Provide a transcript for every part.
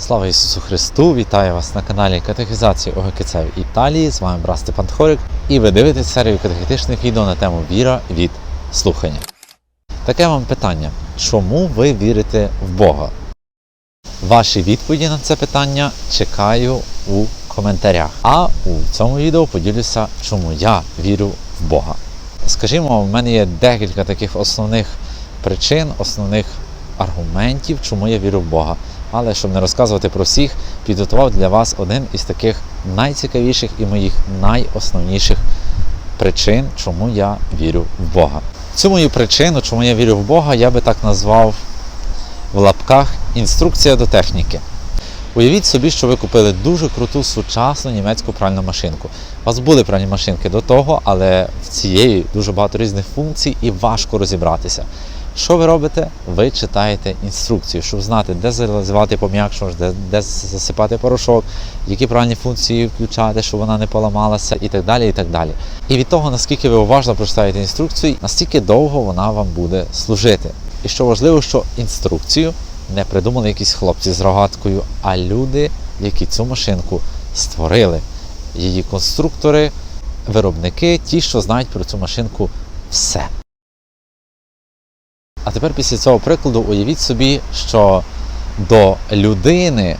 Слава Ісусу Христу! Вітаю вас на каналі Катехізації ОГКЦ в Італії. З вами брат Степан Тхорик, і ви дивитесь серію катехетичних відео на тему Віра від слухання. Таке вам питання: чому ви вірите в Бога? Ваші відповіді на це питання чекаю у коментарях. А у цьому відео поділюся, чому я вірю в Бога. Скажімо, в мене є декілька таких основних причин, основних аргументів, чому я вірю в Бога. Але щоб не розказувати про всіх, підготував для вас один із таких найцікавіших і моїх найосновніших причин, чому я вірю в Бога. Цю мою причину, чому я вірю в Бога, я би так назвав в лапках інструкція до техніки. Уявіть собі, що ви купили дуже круту сучасну німецьку пральну машинку. У вас були пральні машинки до того, але в цієї дуже багато різних функцій і важко розібратися. Що ви робите? Ви читаєте інструкцію, щоб знати, де заливати пом'якшувач, де, де засипати порошок, які правильні функції включати, щоб вона не поламалася, і так далі. І так далі. І від того, наскільки ви уважно прочитаєте інструкцію, настільки довго вона вам буде служити. І що важливо, що інструкцію не придумали якісь хлопці з рогаткою, а люди, які цю машинку створили. Її конструктори, виробники, ті, що знають про цю машинку все. А тепер після цього прикладу уявіть собі, що до людини,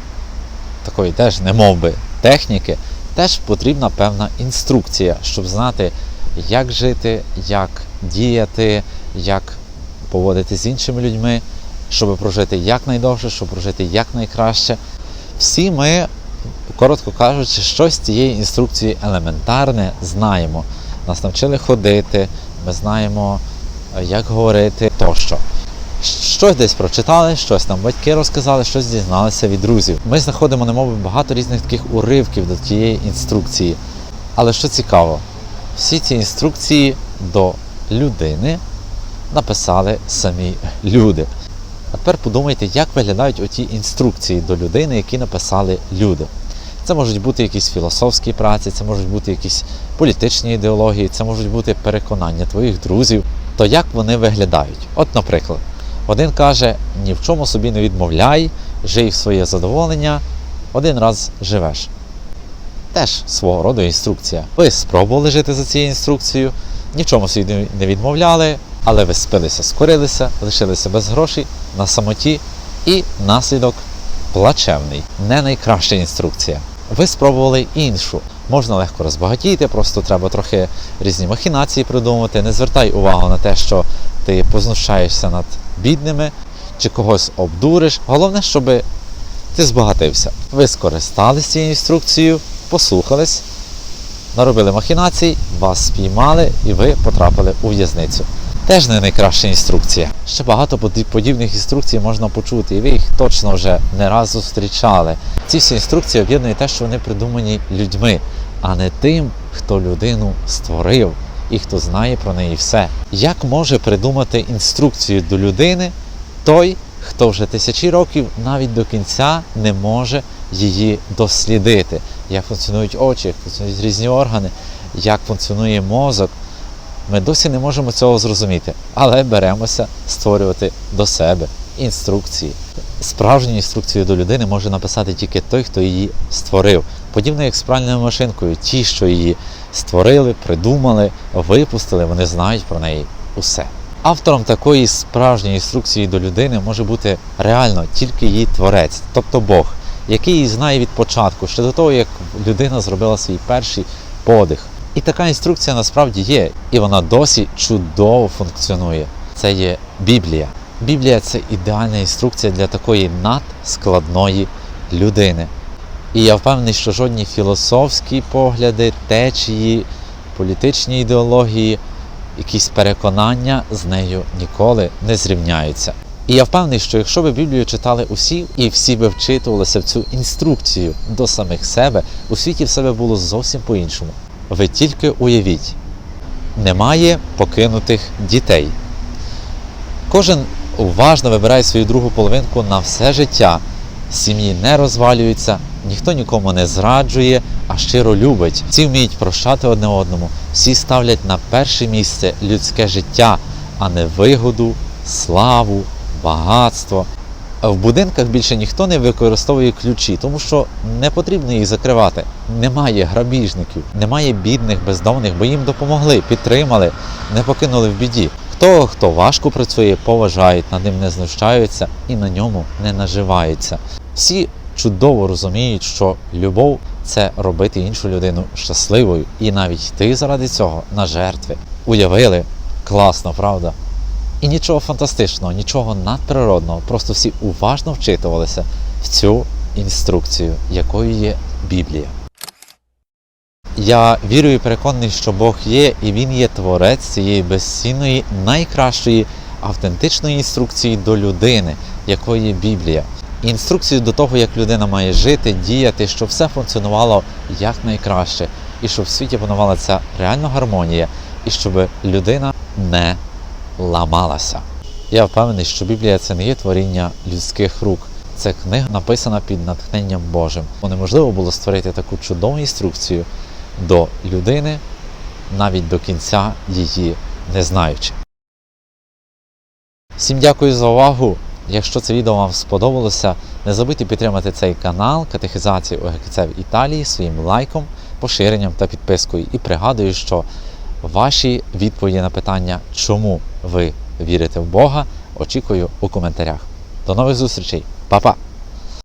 такої теж немовби техніки, теж потрібна певна інструкція, щоб знати, як жити, як діяти, як поводитися з іншими людьми, щоб прожити якнайдовше, щоб прожити якнайкраще. Всі ми, коротко кажучи, щось цієї інструкції елементарне знаємо. Нас навчили ходити, ми знаємо, як говорити тощо. Щось десь прочитали, щось нам батьки розказали, щось дізналися від друзів. Ми знаходимо, немов багато різних таких уривків до тієї інструкції. Але що цікаво, всі ці інструкції до людини написали самі люди. А тепер подумайте, як виглядають оті інструкції до людини, які написали люди. Це можуть бути якісь філософські праці, це можуть бути якісь політичні ідеології, це можуть бути переконання твоїх друзів. То як вони виглядають? От, наприклад, один каже: ні в чому собі не відмовляй, жий в своє задоволення, один раз живеш. Теж свого роду інструкція. Ви спробували жити за цією інструкцією, ні в чому собі не відмовляли, але ви спилися, скорилися, лишилися без грошей на самоті, і наслідок плачевний, не найкраща інструкція. Ви спробували іншу. Можна легко розбагатіти, просто треба трохи різні махінації придумати. Не звертай увагу на те, що ти познущаєшся над бідними чи когось обдуриш. Головне, щоб ти збагатився. Ви скористалися цією інструкцією, послухались, наробили махінацій, вас спіймали і ви потрапили у в'язницю. Теж не найкраща інструкція. Ще багато подібних інструкцій можна почути, і ви їх точно вже не раз зустрічали. Ці всі інструкції об'єднують те, що вони придумані людьми, а не тим, хто людину створив і хто знає про неї все. Як може придумати інструкцію до людини той, хто вже тисячі років навіть до кінця не може її дослідити? Як функціонують очі, як функціонують різні органи, як функціонує мозок? Ми досі не можемо цього зрозуміти, але беремося створювати до себе інструкції. Справжню інструкцію до людини може написати тільки той, хто її створив. Подібно як з пральною машинкою, ті, що її створили, придумали, випустили, вони знають про неї усе. Автором такої справжньої інструкції до людини може бути реально тільки її творець, тобто Бог, який її знає від початку, ще до того, як людина зробила свій перший подих. І така інструкція насправді є, і вона досі чудово функціонує. Це є Біблія. Біблія це ідеальна інструкція для такої надскладної людини. І я впевнений, що жодні філософські погляди, течії, політичні ідеології, якісь переконання з нею ніколи не зрівняються. І я впевнений, що якщо ви Біблію читали усі, і всі би вчитувалися в цю інструкцію до самих себе, у світі все би було зовсім по-іншому. Ви тільки уявіть, немає покинутих дітей. Кожен уважно вибирає свою другу половинку на все життя. Сім'ї не розвалюються, ніхто нікому не зраджує, а щиро любить. Всі вміють прощати одне одному, всі ставлять на перше місце людське життя, а не вигоду, славу, багатство. В будинках більше ніхто не використовує ключі, тому що не потрібно їх закривати. Немає грабіжників, немає бідних, бездомних, бо їм допомогли, підтримали, не покинули в біді. Хто хто важко працює, поважають, над ним не знущаються і на ньому не наживаються. Всі чудово розуміють, що любов це робити іншу людину щасливою, і навіть йти заради цього на жертви. Уявили класно, правда? І нічого фантастичного, нічого надприродного, просто всі уважно вчитувалися в цю інструкцію, якою є Біблія. Я вірю і переконаний, що Бог є, і Він є творець цієї безцінної, найкращої автентичної інструкції до людини, якою є Біблія. Інструкцію до того, як людина має жити, діяти, щоб все функціонувало якнайкраще, і щоб в світі панувала ця реальна гармонія, і щоб людина не ламалася. Я впевнений, що Біблія це не є творіння людських рук. Це книга написана під натхненням Божим. Бо неможливо було створити таку чудову інструкцію до людини, навіть до кінця її не знаючи. Всім дякую за увагу. Якщо це відео вам сподобалося, не забудьте підтримати цей канал Катехізації ОГКЦ в Італії своїм лайком, поширенням та підпискою. І пригадую, що ваші відповіді на питання, чому ви вірите в Бога, очікую у коментарях. До нових зустрічей, Па-па!